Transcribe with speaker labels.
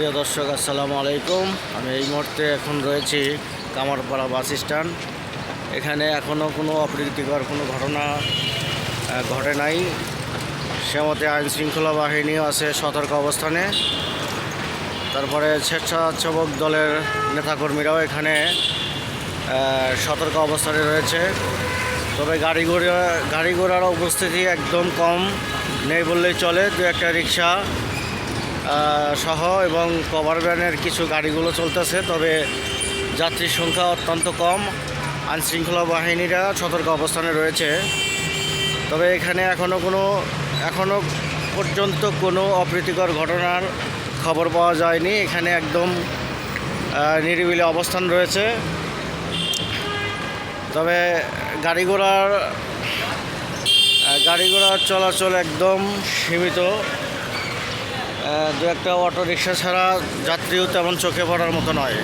Speaker 1: প্রিয় দর্শক, আসসালামু আলাইকুম। আমি এই মুহূর্তে এখন রয়েছি কামারপাড়া বাস স্ট্যান্ড। এখানে এখনও কোনো অপ্রীতিকর কোনো ঘটনা ঘটে নাই। সে মতে আইন শৃঙ্খলা বাহিনীও আছে সতর্ক অবস্থানে। তারপরে স্বেচ্ছাসেবক দলের নেতাকর্মীরাও এখানে সতর্ক অবস্থানে রয়েছে। তবে গাড়ি ঘোড়া, গাড়ি ঘোড়ার উপস্থিতি একদম কম, নেই বললেই চলে। দু একটা রিক্সা সহ এবং কভার ভ্যানের কিছু গাড়িগুলো চলতেছে, তবে যাত্রীর সংখ্যা অত্যন্ত কম। আইনশৃঙ্খলা বাহিনীরা সতর্ক অবস্থানে রয়েছে। তবে এখানে এখনও কোনো এখনও পর্যন্ত কোনো অপ্রীতিকর ঘটনার খবর পাওয়া যায়নি। এখানে একদম নিরিবিলি অবস্থান রয়েছে। তবে গাড়ি ঘোড়ার গাড়ি ঘোড়ার চলাচল একদম সীমিত। দু একটা অটো রিক্সা ছাড়া যাত্রীও তেমন চোখে পড়ার মতো নয়।